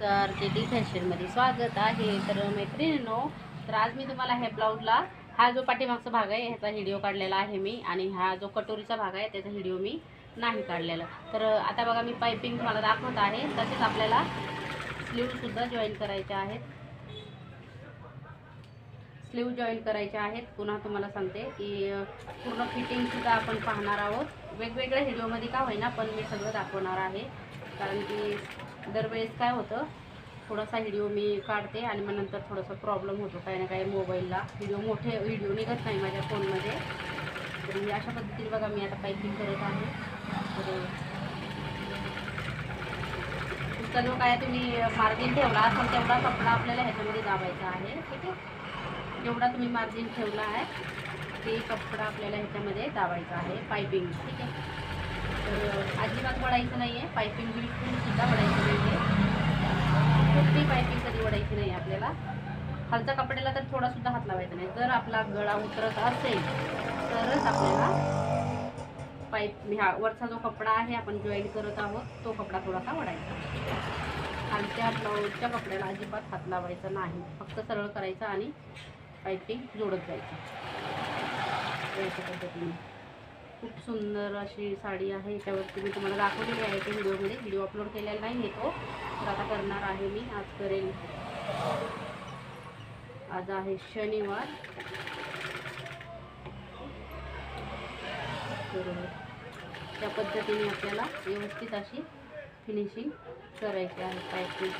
नमस्कार के डी फॅशनमध्ये स्वागत आहे. तर मैत्रिणींनो तर आज मी तुम्हाला ह्या ब्लाऊजला हा जो पाठीमागचा भाग आहे ह्याचा व्हिडिओ काढलेला आहे मी. आणि हा जो कटोरीचा भाग आहे त्याचा व्हिडिओ मी नाही काढलेला. तर आता बघा मी पायपिंग तुम्हाला दाखवत आहे. तसेच आपल्याला स्लीवसुद्धा जॉईन करायच्या आहेत. स्लीव जॉईन करायचे आहेत. पुन्हा तुम्हाला सांगते की पूर्ण फिटिंगसुद्धा आपण पाहणार आहोत. वेगवेगळ्या व्हिडिओमध्ये का होईना पण मी सगळं दाखवणार आहे. कारण की दरवेळेस काय होतं थोडासा व्हिडिओ मी काढते आणि मग नंतर थोडासा प्रॉब्लेम होतो काही ना काही मोबाईलला व्हिडिओ मोठे व्हिडिओ निघत नाही माझ्या फोनमध्ये तर मी अशा पद्धतीने बघा मी आता पायपिंग करत आहे. तर तुमचा जो काय तुम्ही मार्जिन ठेवला असेल तेवढा कपडा आपल्याला ह्याच्यामध्ये दाबायचा आहे. ठीक आहे? जेवढा तुम्ही मार्जिन ठेवला आहे ते कपडा आपल्याला ह्याच्यामध्ये दाबायचा आहे पायपिंग ठीक आहे? तर अजिबात वडायचं नाही आहे पायपिंग बिलकुल सुद्धा वडायचं नाही आहे कुठली पायपिंग कधी वडायची नाही आपल्याला. खालच्या कपड्याला तर थोडासुद्धा हात लावायचा नाही. जर आपला गळा उतरत असेल तरच आपल्याला पाईप ह्या वरचा जो कपडा आहे आपण जॉईन करत आहोत तो कपडा थोडासा वडायचा. खालच्या ब्लाऊजच्या कपड्याला अजिबात हात लावायचा नाही. फक्त सरळ करायचा आणि पायपिंग जोडत जायचं. पद्धतीने. खूप सुंदर अशी साडी आहे. याच्यावरती मी तुम्हाला दाखवलेली आहे ते व्हिडिओमध्ये. व्हिडिओ अपलोड केलेला नाही येतो. तर आता करणार आहे मी. आज करेल आज आहे शनिवार. तर त्या पद्धतीने आपल्याला व्यवस्थित अशी फिनिशिंग करायची आहे. पॅकिंग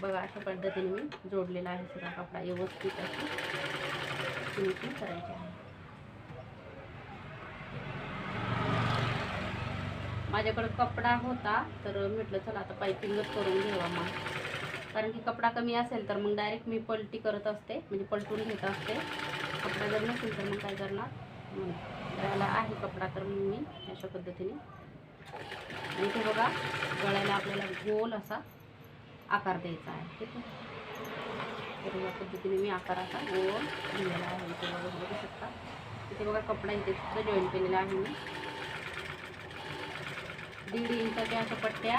बघा अशा पद्धतीने मी जोडलेला आहे सगळा कपडा. व्यवस्थित अशी फिनिशिंग करायची आहे. माझ्याकडं कपडा होता तर म्हटलं चला आता पायपिंगच करून घ्यावा मग. कारण की कपडा कमी असेल तर मग डायरेक्ट मी पलटी करत असते म्हणजे पलटून घेत असते. कपडा जर नसेल तर मग काय करणार? म्हणून गळ्याला आहे कपडा तर मग मी अशा पद्धतीने. आणि इथे बघा गळ्याला आपल्याला गोल असा आकार द्यायचा आहे ठीक आहे? तर या पद्धतीने मी आकार असा गोल दिलेला आहे. इथे बघा बघू शकता. इथे बघा कपडा इथे सुद्धा जॉईन केलेला आहे मी. दीड इंचाच्या अशा पट्ट्या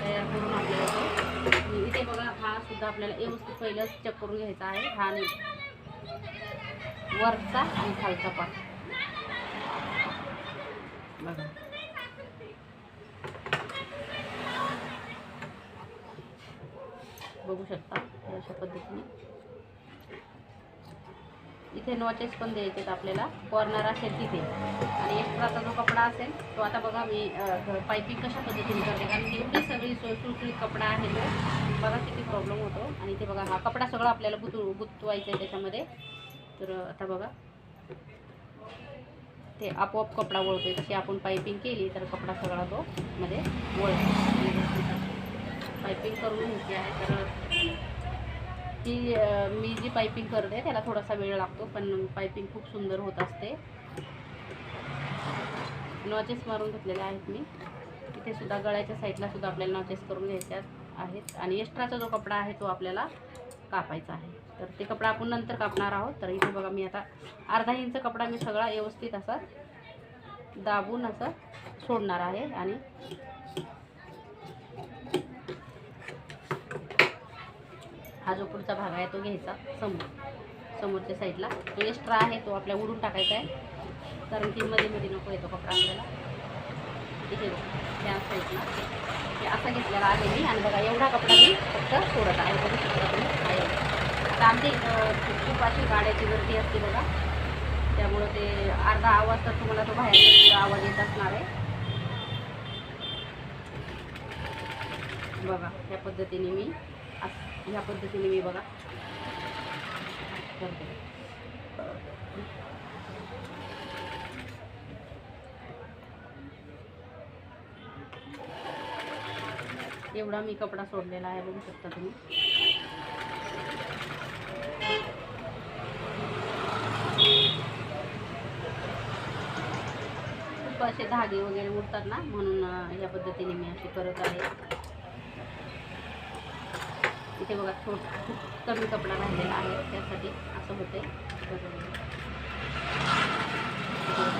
तयार करून आपल्याला तो इथे बघा हा सुद्धा आपल्याला व्यवस्थित पहिलं चेक करून घ्यायचा आहे. हा आणि वरचा आणि खालचा पार्ट बघा. बघू शकता अशा पद्धतीने. इथे नॉचेस पण द्यायचे आहेत आपल्याला. कॉर्नर असेल तिथे. आणि एक्स्ट्राचा जो कपडा असेल तो आता बघा मी पायपिंग कशा पद्धतीने करते. कारण की एवढी सगळी सुळसुळसुळीत कपडा आहे तो बघा किती प्रॉब्लेम होतो. आणि ते बघा हा कपडा सगळा आपल्याला गुतू गुतवायचा आहे त्याच्यामध्ये. तर आता बघा. ते आपोआप कपडा वळतोय. तशी आपण पायपिंग केली तर कपडा सगळा तो मध्ये वळतो पायपिंग करून घ्यायची. आहे तर ती मी जी पायपिंग करते त्याला थोडासा वेळ लागतो पण पायपिंग खूप सुंदर होत असते. नॉचेस मारून घेतलेले आहेत मी. इथे सुद्धा गळ्याच्या साईडला सुद्धा आपल्याला नॉचेस करून घ्यायच्या आहेत. आणि एक्स्ट्राचा जो कपडा आहे तो आपल्याला कापायचा आहे. तर ते कपडा आपण नंतर कापणार आहोत. तर इथे बघा मी आता अर्धा इंच कपडा मी सगळा व्यवस्थित असा दाबून असं सोडणार आहे. आणि हा जो पुढचा भाग आहे तो घ्यायचा समोर. समोरच्या साईडला तो एक्स्ट्रा आहे तो आपल्या उडून टाकायचा आहे. कारण की मध्ये मध्ये नको येतो कपडा आपल्याला. इथे त्या साईडला असा घेतलेला आहे मी. आणि बघा एवढा कपडा मी फक्त सोडत आहे. बघू शकता तुम्ही आहे आता आमची खूप अशी गाड्याची गर्दी असते बघा. त्यामुळं ते अर्धा आवाज तर तुम्हाला तो बाहेर आवाज येत असणार आहे. बघा या पद्धतीने मी ह्या पद्धतीने मी बघा. करते. एवढा मी कपडा सोडलेला आहे बघू शकता तुम्ही. खूप असे धागे वगैरे उडतात ना म्हणून या पद्धतीने मी अशी करत आहे. ते बघा थोडं खूप कमी कपडा राहिलेला आहे त्यासाठी असं होते इथे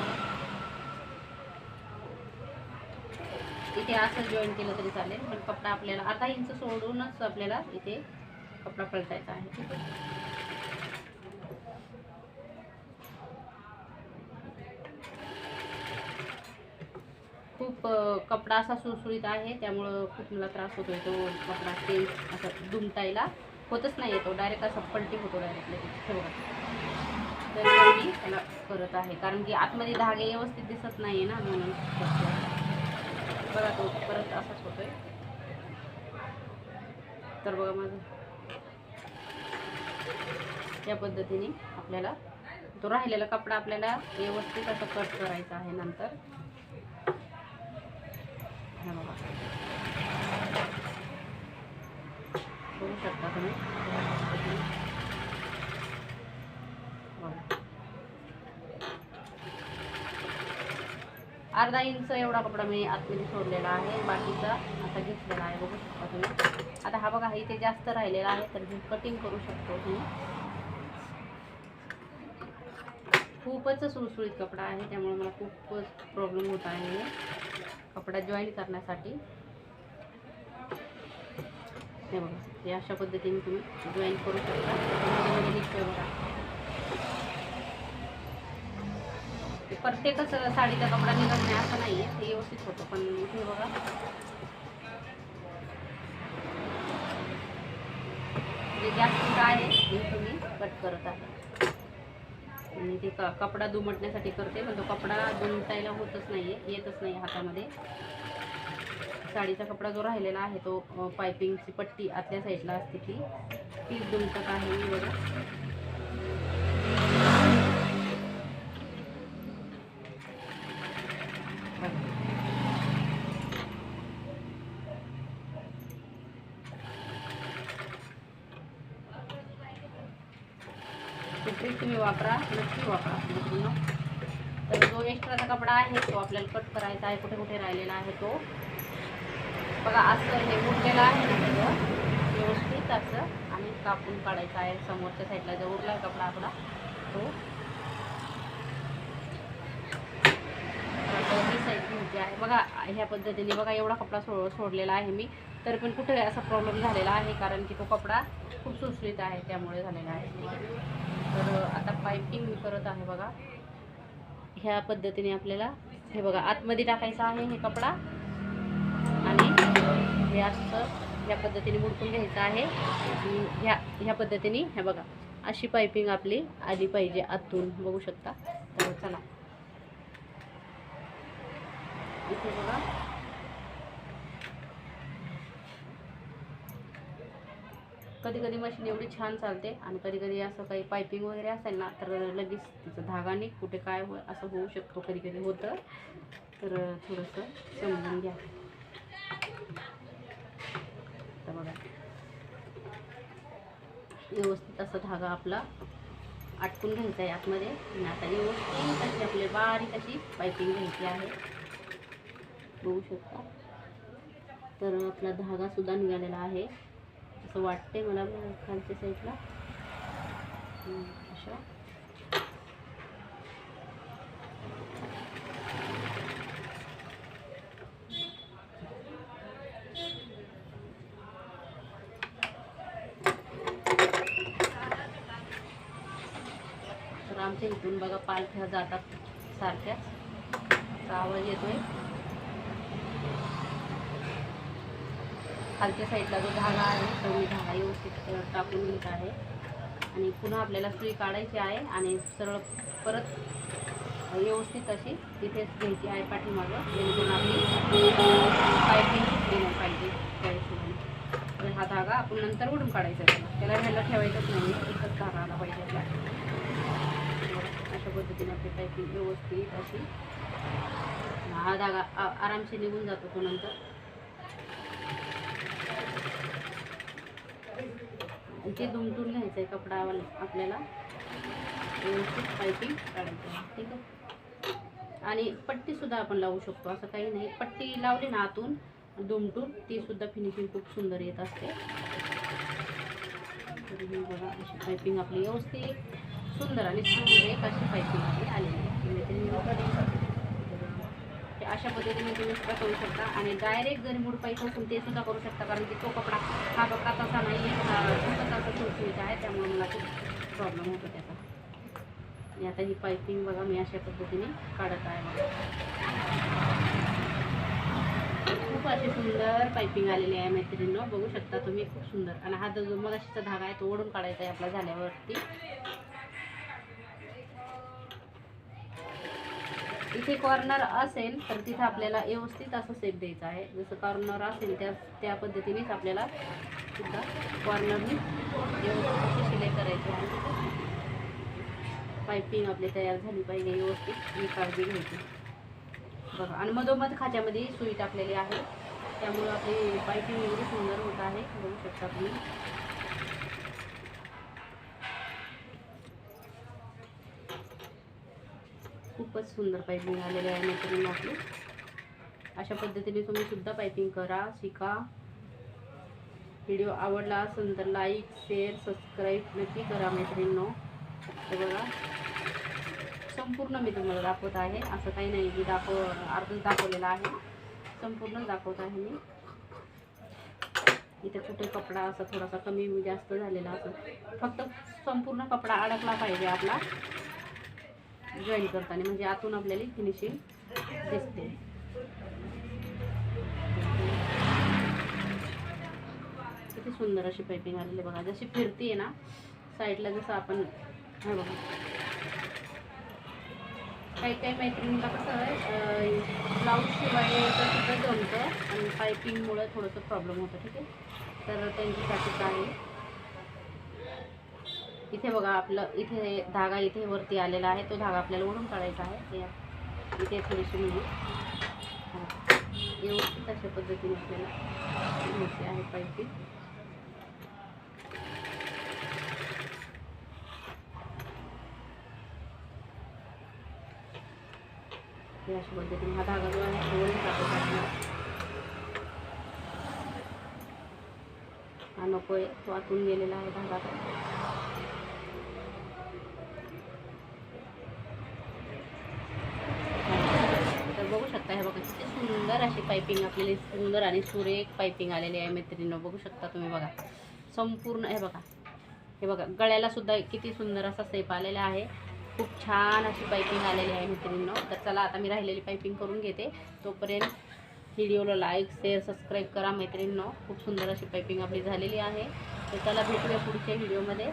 इथे असं जॉईन केलं तरी चालेल पण कपडा आपल्याला अर्धा इंच सोडूनच आपल्याला इथे कपडा पलटायचा आहे ठीक आहे. खूप कपडा असा सुळसुळीत आहे त्यामुळं खूप मला त्रास होतो तो कपडा ते असं दुमटायला होतच नाही येतो डायरेक्ट असा पलटी होतो डायरेक्ट लगेच ठेवला. तर मी त्याला करत आहे कारण की आतमध्ये धागे व्यवस्थित दिसत नाही ना म्हणून. बघा तो परत असाच होतोय. तर बघा माझं. या पद्धतीने आपल्याला तो राहिलेला कपडा आपल्याला व्यवस्थित असं कट करायचा आहे नंतर. हे बघू शकता तुम्ही. अर्धा इंच एवढा कपडा मी आतमध्ये सोडलेला आहे बाकीचा आता घेतलेला आहे बघू शकता तुम्ही. आता हा बघा इथे जास्त राहिलेला आहे तर मी कटिंग करू शकतो तुम्ही खूपच सुळसुळीत कपडा आहे त्यामुळे मला खूपच प्रॉब्लेम होत आहे. कपडा जॉईन करण्यासाठी. हे बघा हे अशा पद्धतीने तुम्ही जॉईन करू शकता. निघतोय बघा प्रत्येकच साडीचा कपडा निघत नाही असं नाही आहे ते व्यवस्थित होतं. पण हे बघा. जे जास्त आहे हे तुम्ही कट करत आहे आणि ते क कपडा दुमटण्यासाठी करते पण तो कपडा दुमटायला होतच नाही आहे येतच नाही हातामध्ये. साडीचा कपडा जो राहिलेला आहे तो पायपिंगची पट्टी आतल्या साईडला असते ती. ती दुमटत आहे मी बघा ते ट्रिक तुम्ही वापरा नक्की वापरा. मित्रांनो तर जो एक्स्ट्राचा कपडा आहे तो आपल्याला कट करायचा आहे कुठे कुठे राहिलेला आहे तो. बघा असं हे उरलेलं आहे ना व्यवस्थित असं आणि कापून काढायचं आहे. समोरच्या साईडला जो उरला कपडा आपला तो. ही साईड घ्यायची आहे. बघा ह्या पद्धतीने बघा एवढा कपडा सो सोडलेला आहे मी. तरी पण कुठे असा प्रॉब्लेम झालेला आहे? कारण की तो कपडा खूप सुसरीत आहे त्यामुळे झालेला आहे. तर आता पायपिंग मी करत आहे बघा. ह्या पद्धतीने आपल्याला हे बघा आतमध्ये टाकायचं आहे हे कपडा. आणि हे असं ह्या पद्धतीने मुडकून घ्यायचं आहे. ह्या ह्या पद्धतीने हे बघा अशी पायपिंग आपली आली पाहिजे आतून. बघू शकता? तर चला. इथे बघा. कधी कधी मशीन एवढी छान चालते आणि कधी कधी असं काही पायपिंग वगैरे असेल ना तर लगेच तिचं धागा कुठे काय हो असं होऊ शकतो कधी कधी होतं. तर थोडंसं समजून घ्या. तर बघा. व्यवस्थित असा धागा आपला आटकून घ्यायचा आहे आतमध्ये. आणि आता व्यवस्थित अशी आपली बारीक अशी पायपिंग घ्यायची आहे. बघू शकता. तर आपला धागा सुद्धा निघालेला आहे. असं वाटते मला खालच्या साईडला. अशा. तर आमच्या इथून बघा पालख्या जातात सारख्याच आवाज येतोय. खालच्या साईडला जो धागा आहे तो मी धागा व्यवस्थित टाकून घेत आहे. आणि पुन्हा आपल्याला सुई काढायची आहे आणि सरळ परत व्यवस्थित अशी तिथेच घ्यायची आहे पाठीमागं जेणेकरून आपली पायपिंग सुटली पाहिजे त्या हिशोबाने. हा धागा आपण नंतर उडून काढायचा त्याला घ्यायला ह्याला ठेवायचंच नाही एकच धागा आला पाहिजे आपला. अशा पद्धतीने आपली पायपिंग व्यवस्थित अशी. हा धागा आ- निघून जातो तो नंतर. इथे दुमटून घ्यायचं आहे कपडा आपल्याला. व्यवस्थित पायपिंग काढायचं. आहे ठीक आहे? आणि पट्टीसुद्धा आपण लावू शकतो. असं काही नाही. पट्टी लावली ना आतून दुमटून तीसुद्धा फिनिशिंग खूप सुंदर येत असते. बघा अशी पायपिंग आपली व्यवस्थित सुंदर आणि सुंदर एक अशी पायपिंग आपली आलेली आहे अशा पद्धतीने तुम्ही सुद्धा करू शकता. आणि डायरेक्ट जरी मूड पाहिजे असून ते सुद्धा करू शकता कारण की तो कपडा हा कपडा तसा नाही आहे सुरसुरीत आहे त्यामुळे मला खूप प्रॉब्लेम होतो त्याचा. आणि आता ही पायपिंग बघा मी अशा पद्धतीने काढत आहे खूप अशी सुंदर पायपिंग आलेली आहे मैत्रिणीनं. बघू शकता तुम्ही खूप सुंदर. आणि हा जो मगाशीचा धागा आहे तो ओढून काढायचा आहे आपला झाल्यावरती. इथे कॉर्नर असेल तर तिथे आपल्याला व्यवस्थित असं सेप द्यायचं आहे. जसं कॉर्नर असेल त्या त्या पद्धतीनेच आपल्याला सुद्धा कॉर्नरनी व्यवस्थित शिलाई करायची आहे. पायपिंग आपली तयार झाली पाहिजे व्यवस्थित. ही काळजी घ्यायची बघा आणि मधोमध खात्यामध्ये सुई टाकलेली आहे. त्यामुळं आपली पायपिंग एवढी सुंदर होत आहे. बघू शकता तुम्ही. खूपच सुंदर पायपिंग आलेली आहे मैत्रिणी आपली. अशा पद्धतीने तुम्ही सुद्धा पायपिंग करा शिका. व्हिडिओ आवडला असेल तर लाईक शेअर सबस्क्राईब नक्की करा मैत्रिणींनो. हे बघा. संपूर्ण मी तुम्हाला दाखवत आहे. असं काही नाही मी दाखव अर्धच दाखवलेलं आहे. संपूर्ण दाखवत आहे मी. इथे कुठे कपडा असा थोडासा कमी म्हणजे जास्त झालेला असं फक्त संपूर्ण कपडा अडकला पाहिजे आपला. जॉईन करताना म्हणजे आतून आपल्याला फिनिशिंग दिसते. किती सुंदर अशी पायपिंग आलेली बघा. जशी फिरते ना साईडला जसं आपण हा बघा. काही काही मैत्रिणीला कसं आहे ब्लाऊज शिवाय सुद्धा जमतं आणि पायपिंगमुळं थोडंसं प्रॉब्लेम होतं ठीक आहे? तर त्यांच्यासाठी आहे इथे बघा आपलं इथे धागा इथे वरती आलेला आहे. तो धागा आपल्याला ओढून काढायचा आहे. इथे थोडीशी म्हणजे हा. व्यवस्थित अशा पद्धतीने आपल्याला. घ्यायची आहे पाहिजे अशा पद्धतीने हा धागा जो आहे ओढून टाकायचा हा नको आहे तो आतून गेलेला आहे धागा तर बघू शकता हे बघा किती सुंदर अशी पायपिंग आपल्याला सुंदर आणि सुरेख पायपिंग आलेली आहे मैत्रिणीनं. बघू शकता तुम्ही बघा. संपूर्ण हे बघा. हे बघा गळ्याला सुद्धा किती सुंदर असा सेप आलेला आहे. खूप छान अशी पायपिंग आलेली आहे मैत्रिणीनं. तर चला आता मी राहिलेली पायपिंग करून घेते. तोपर्यंत व्हिडिओला लाईक शेअर सबस्क्राईब करा मैत्रिणीनं. खूप सुंदर अशी पायपिंग आपली झालेली आहे. तर चला भेटूया पुढच्या व्हिडिओमध्ये